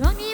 ช่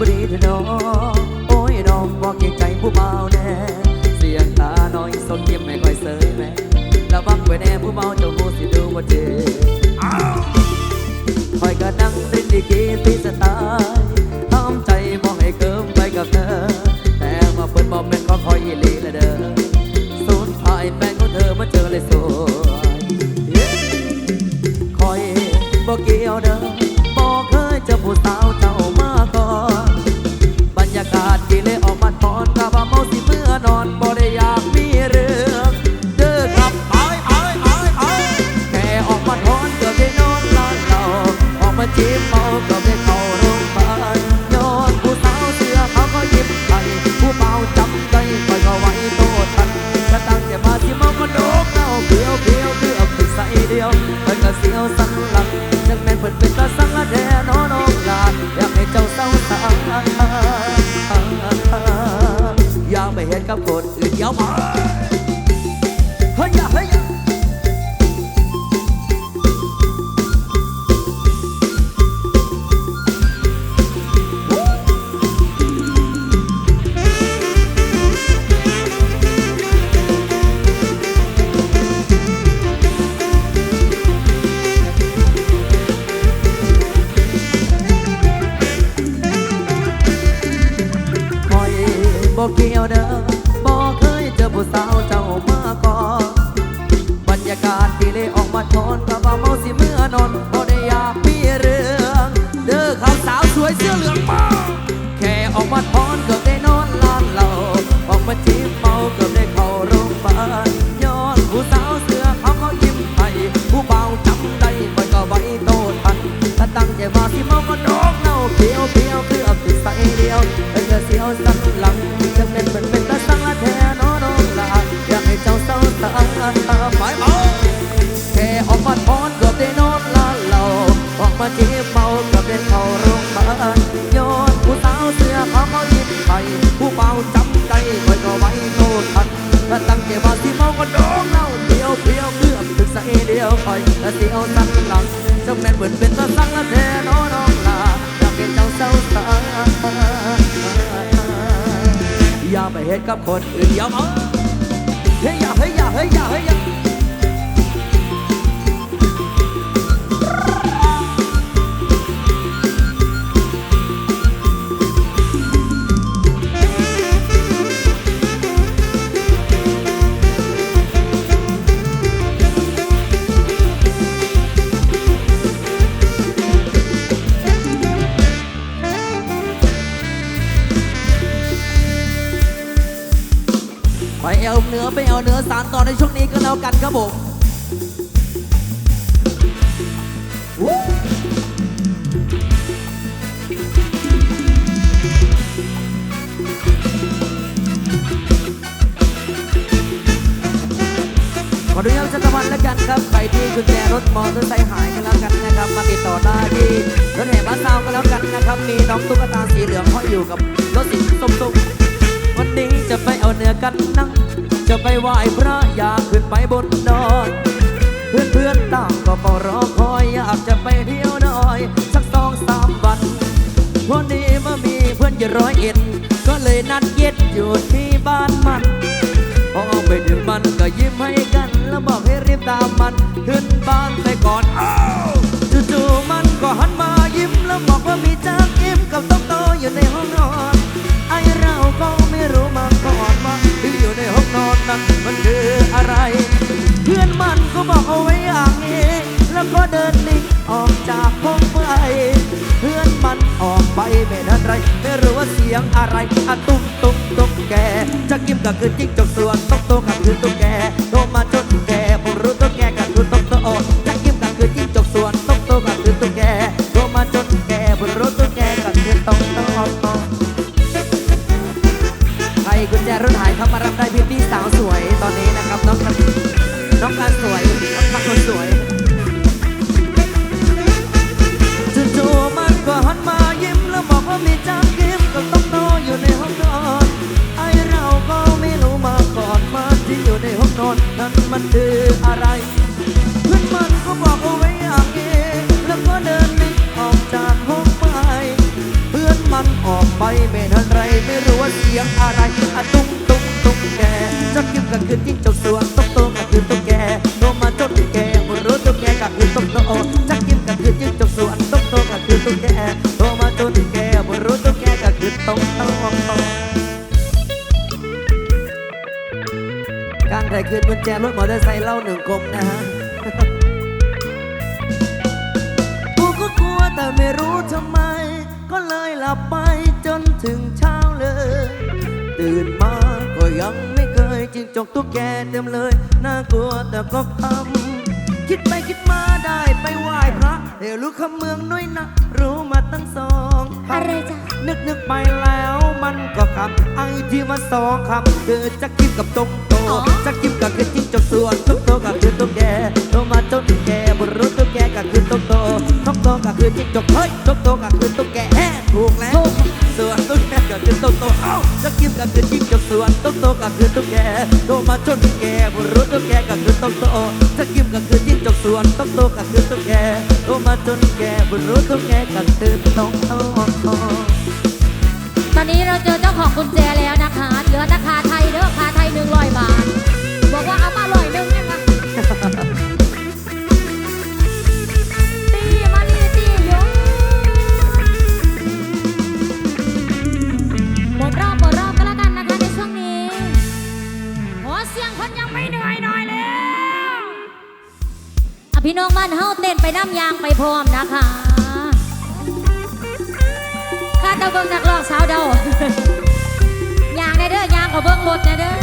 บรีดน้อง อ ก็นอกเน่าเพียวเพียวคือเอาติดใส่เดียวเป็นกระเสียวสัน อย่าไปเฮ็ดกับคนอื่นยอมเฮ้ยอย่าเฮ้ยอย่าเฮ้ยอย่าเฮ้ยอย่า แล้วกันครับใครที่กุญแจรถมอเตอร์ไซค์หายกันแล้วกันนะครับมาติดต่อได้ที่รถแห่บ้านซาวกันแล้วกันนะครับมีน้องตุ๊กตาสีเหลืองห้อยอยู่กับรถสีส้มๆวันนี้จะไปเอาเนื้อกันนั่งจะไปไหว้พระอยากขึ้นไปบนดอยเพื่อนเพื่อนต่างก็เฝ้ารอคอยอยากจะไปเที่ยวหน่อยสักสองสามวันวันนี้เมามีเพื่อนอยู่ร้อยเอ็ดก็เลยนัดเย็ดอยู่ที่บ้านมันพอไปถึงมันก็ยิ้มให้ แล้วบอกให้รีบตามมัน ขึ้นบ้านไปก่อนอ้าวจู่ๆมันก็หันมายิ้มแล้วบอกว่ามีจักยิ้มกับต๊อกโตอยู่ในห้องนอนไอเราก็ไม่รู้มาก่อนว่าที่อยู่ในห้องนอนนั้นมันคืออะไร เพื่อนมันก็บอกเอาไว้อย่างนี้ แล้วก็เดินหนีออกจากห้องไปเพื่อนมันออกไปไม่ทันไรไม่รู้ว่าเสียงอะไรอะตุ้มตุ้มตุ้มแกจะกิมก็คือจิ้งจกส่วนต้องโตก็คือตุ๊กแก แจรถหายเข้ามารับได้พี่พี่สาวสวยตอนนี้นะครับน้องกันน้องการสวยน้องพักคนสวยจู่ๆมันก็หันมายิ้มแล้วบอกว่ามีจักยิ้มก็ต้องโตอยู่ในห้องนอนไอเราก็ไม่รู้มาก่อนมาที่อยู่ในห้องนอนนั้นมันคืออะไรเพื่อนมันก็บอกเอาไว้อย่างนี้แล้วก็เดินหนีออกจากห้องไปเพื่อนมันออกไปไม่ทันไรไม่รู้ว่าเสียงอะไร ก็คือจิ้งจกส่วนตุ๊กโตก็คือตุ๊กแกโตมาจนแกบ่รู้ตุ๊กแกก็คือตุ๊กโตจักกิ้มก็คือจิ้งจกส่วนตุ๊กโตก็คือตุ๊กแกโตมาจนแกบ่รู้ตุ๊กแกก็คือตุ๊กโตการถ่ายคืนกุญแจรถมอเตอร์ไซค์เล่าหนึ่งกลมนะฮะกูก็กลัวแต่ไม่รู้ทำไม ก็เลยหลับไปจนถึงเช้าเลย ตื่นมาก็ยัง จิงจกตุ๊กแกเต็มเลย น่ากลัวแต่ก็ทำคิดไปคิดมาได้ไปไหว้พระเดี๋ยวรู้คำเมืองน้อยนะ รู้มาตั้งสองอะไรจ๊ะนึกนึกไปแล้วมันก็คำไอ้ที่มาสองคำคือจะกิบกับตรงโตจะกิบกับคือจิ้งจกส่วนตรงโตก็คือตุ๊กแกโตมาจนตุ๊กแกบรู้ตุ๊กแกก็คือตรงโตตรงโตก็คือจิ้งจกเฮ้ยตรงโตก็คือตุ๊กแกแฮ่ถูกแล้ว จะกินก็คือจิ้งจกส่วนตรงโตก็คือตุ๊กแกโตมาจนแกแกบนรู้ตุ๊กแกก็คือตรงโตจะกินก็คือจิ้งจกส่วนตรงโตก็คือตุ๊กแกโตมาจนแกบนรู้ตุ๊กแกก็คือตรงโตตอนนี้เราเจอเจ้าของกุญแจแล้วนะ อะพี่น้องบ้านเฮาเต้นไปน้ำยางไปพร้อมนะคะข้าตะเบิงนักร้องสาวเดายางในเด้อยางก็เบิ่งรถในเด้อ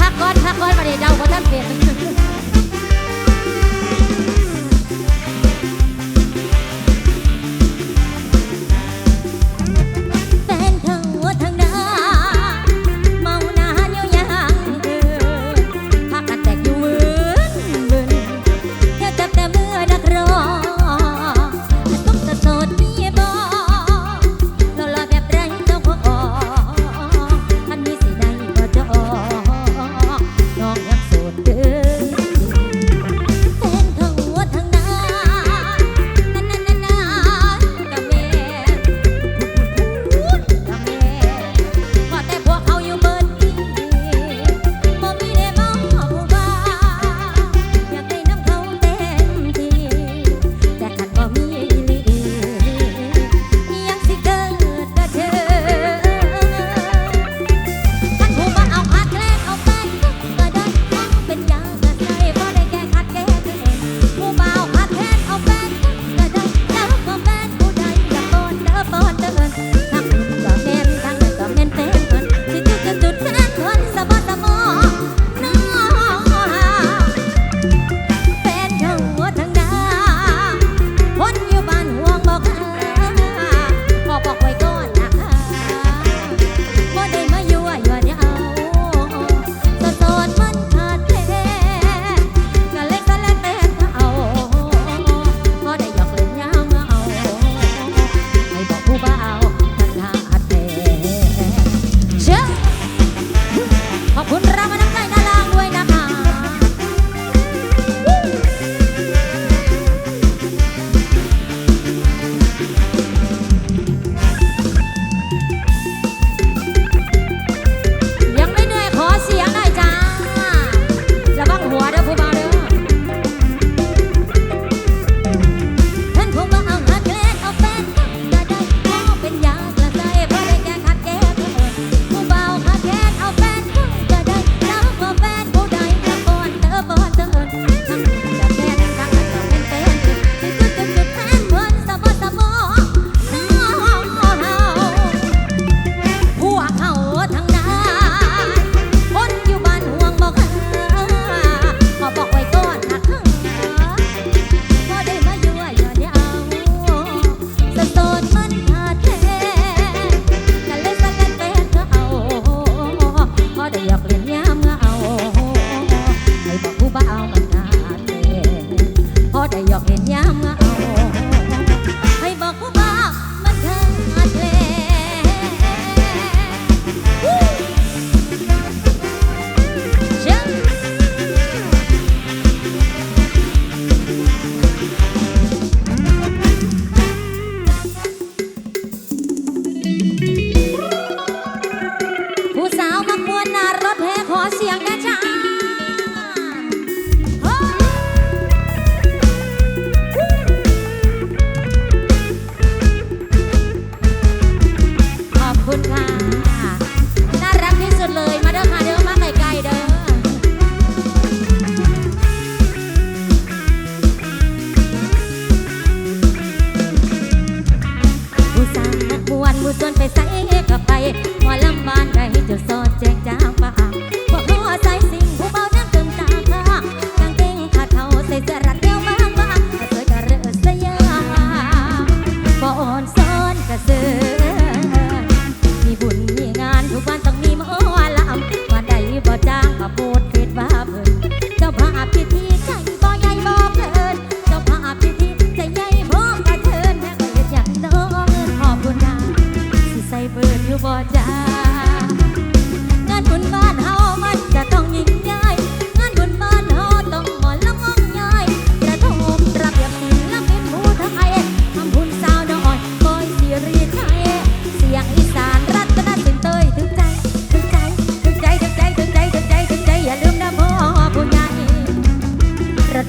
พักก่อนพักก่อนมาเดี๋ยวเดาขอท่านเปลี่ยน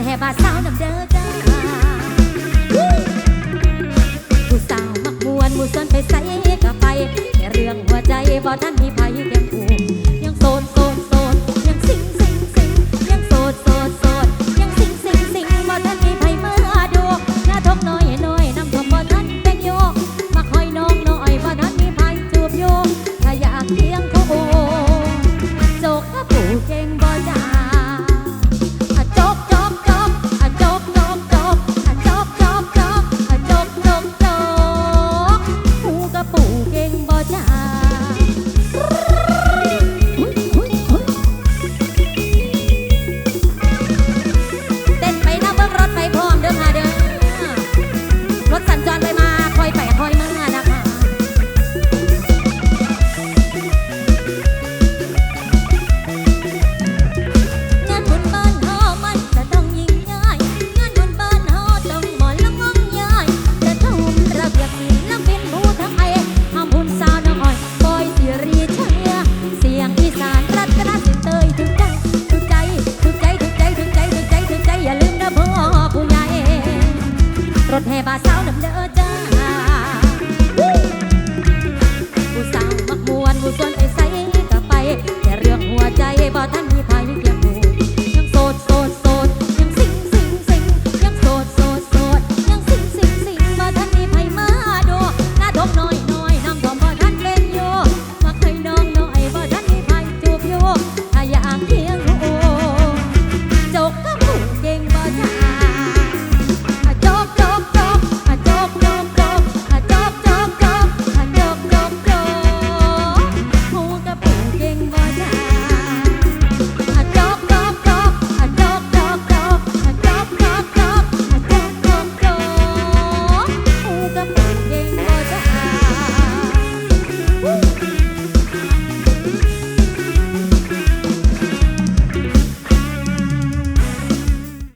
แห่บาสาว ไปบ่ท่านพี่